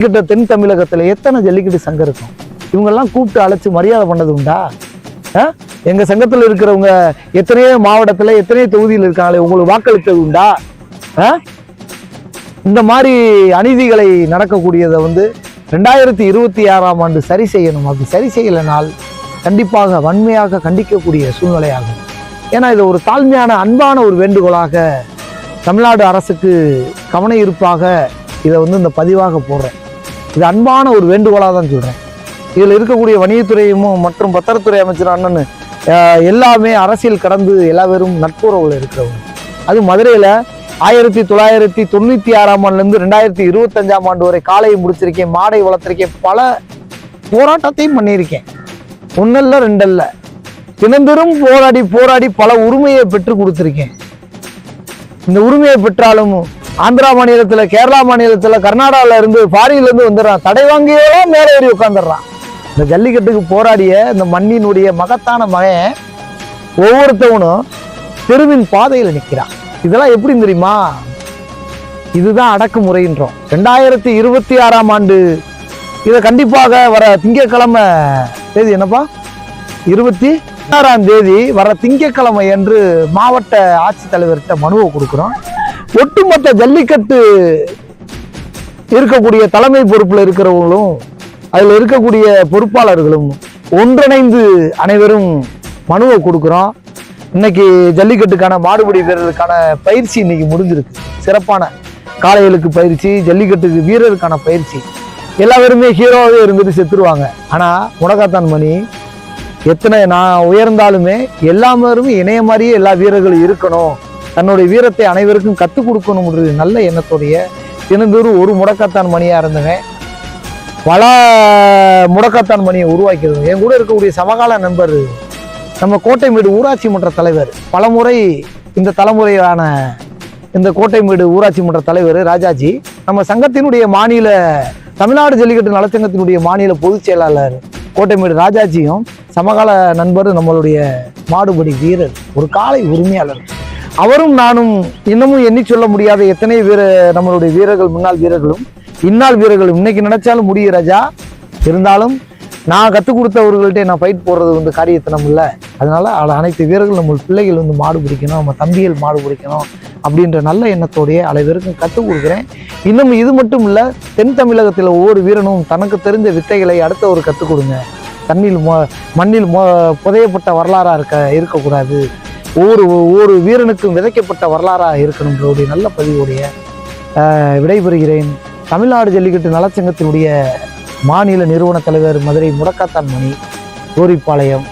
கிட்ட தென் தமிழகத்தில் எத்தனை ஜல்லிக்கட்டு சங்கம் இருக்கும்? இவங்கெல்லாம் கூப்பிட்டு அழைச்சி மரியாதை பண்ணது உண்டா? ஆ? சங்கத்தில் இருக்கிறவங்க எத்தனையோ மாவட்டத்தில் எத்தனையோ தொகுதியில் இருக்காங்களே உங்களுக்கு வாக்களித்தது உண்டா? ஆ? இந்த மாதிரி அநீதிகளை நடக்கக்கூடியதை வந்து ரெண்டாயிரத்தி இருபத்தி ஆறாம் ஆண்டு சரி செய்யணும். அப்படி சரி செய்யலைனால் கண்டிப்பாக வன்மையாக கண்டிக்கக்கூடிய சூழ்நிலையாகும். ஏன்னா இது ஒரு தாழ்மையான அன்பான ஒரு வேண்டுகோளாக தமிழ்நாடு அரசுக்கு கவன இருப்பாக இதை வந்து இந்த பதிவாக போடுறேன். இது அன்பான ஒரு வேண்டுகோளாக தான் சொல்கிறேன் இதில் இருக்கக்கூடிய வணிகத்துறையும் மற்றும் பத்திரத்துறை அமைச்சர் அண்ணன் எல்லாமே அரசியல் கடந்து எல்லா பேரும் நட்புறவில் இருக்கிறவங்க. அது மதுரையில் ஆயிரத்தி தொள்ளாயிரத்தி தொண்ணூற்றி ஆறாம் ஆண்டுலேருந்து ரெண்டாயிரத்தி இருபத்தஞ்சாம் ஆண்டு வரை காலையை முடிச்சிருக்கேன் மாடை வளர்த்துருக்கேன் பல போராட்டத்தையும் பண்ணியிருக்கேன். ஒன்னல்ல ரெண்டல்ல. தினந்தோறும் போராடி போராடி பல உரிமையை பெற்று கொடுத்துருக்கேன். இந்த உரிமையை பெற்றாலும் ஆந்திரா மாநிலத்தில் கேரளா மாநிலத்தில் கர்நாடகாவில் இருந்து ஃபாரின்லேருந்து வந்துடுறான். தடை வாங்கியோ மேலே ஏறி உட்காந்துடுறான் இந்த ஜல்லிக்கட்டுக்கு போராடிய இந்த மண்ணினுடைய மகத்தான மகன் ஒவ்வொருத்தவனும் தெருவின் பாதையில் நிற்கிறான் இதெல்லாம் எப்படி தெரியுமா? இதுதான் அடக்குமுறைன்றோம். ரெண்டாயிரத்தி இருபத்தி ஆறாம் ஆண்டு இதை கண்டிப்பாக வர திங்கட்கிழமை தேதி என்னப்பா? இருபத்தி பதினாறாம் தேதி வர திங்கட்கிழமை என்று மாவட்ட ஆட்சித்தலைவர்கிட்ட மனுவை கொடுக்குறோம். ஒட்டுமொத்த ஜல்லிக்கட்டு இருக்கக்கூடிய தலைமை பொறுப்பில் இருக்கிறவங்களும் அதில் இருக்கக்கூடிய பொறுப்பாளர்களும் ஒன்றிணைந்து அனைவரும் மனுவை கொடுக்குறோம். இன்னைக்கு ஜல்லிக்கட்டுக்கான மாடுபிடி வீரர்களுக்கான பயிற்சி இன்னைக்கு முடிஞ்சிருக்கு. சிறப்பான காளைகளுக்கு பயிற்சி ஜல்லிக்கட்டுக்கு வீரருக்கான பயிற்சி. எல்லாருமே ஹீரோவாகவே இருந்துட்டு செத்துருவாங்க. ஆனால் முடக்காத்தான் மணி எத்தனை நான் உயர்ந்தாலுமே எல்லாமே இணைய மாதிரியே எல்லா வீரர்களும் இருக்கணும். தன்னுடைய வீரத்தை அனைவருக்கும் கற்றுக் கொடுக்கணும்ன்றது நல்ல எண்ணத்துடைய தினந்தோறும் ஒரு முடக்கத்தான் மணியாக இருந்தவன். பல முடக்கத்தான் மணியை உருவாக்கியிருந்தேன் என் கூட இருக்கக்கூடிய சமகால நண்பர் நம்ம கோட்டைமேடு ஊராட்சி மன்ற தலைவர் பலமுறை இந்த தலைமுறையான இந்த கோட்டைமேடு ஊராட்சி மன்ற தலைவர் ராஜாஜி நம்ம சங்கத்தினுடைய மாநில தமிழ்நாடு ஜல்லிக்கட்டு நலச்சங்கத்தினுடைய மாநில பொதுச் செயலாளர் கோட்டைமேடு ராஜாஜியும் சமகால நண்பர் நம்மளுடைய மாடுபடி வீரர் ஒரு காலை உரிமையாளர். அவரும் நானும் இன்னமும் எண்ணி சொல்ல முடியாத எத்தனை வீர நம்மளுடைய வீரர்கள் முன்னாள் வீரர்களும் இந்நாள் வீரர்களும் இன்னைக்கு நினைச்சாலும் முடியும் ராஜா. இருந்தாலும் நான் கற்றுக் கொடுத்தவர்கள்ட்டே நான் ஃபைட் போடுறது வந்து காரியத்தனம் இல்லை அதனால அவ- அனைத்து வீரர்கள் நம்ம பிள்ளைகள் வந்து மாடு பிடிக்கணும் நம்ம தம்பிகள் மாடு பிடிக்கணும் அப்படின்ற நல்ல எண்ணத்தோடைய அனைவருக்கும் கற்றுக் கொடுக்குறேன். இன்னும் இது மட்டும் இல்லை தென் தமிழகத்தில் ஒவ்வொரு வீரனும் தனக்கு தெரிந்த வித்தைகளை அடுத்தவர் கற்றுக் கொடுங்க. தண்ணில் மொ மண்ணில் மொ புதையப்பட்ட வரலாறாக இருக்க இருக்கக்கூடாது. ஒவ்வொரு ஒவ்வொரு வீரனுக்கும் விதைக்கப்பட்ட வரலாறாக இருக்கணுன்றவுடைய நல்ல பதிவுடைய விடைபெறுகிறேன். தமிழ்நாடு ஜல்லிக்கட்டு நலச்சங்கத்தினுடைய மாநில நிறுவன தலைவர் மதுரை முடக்காத்தான் மணி கோரிப்பாளையம்.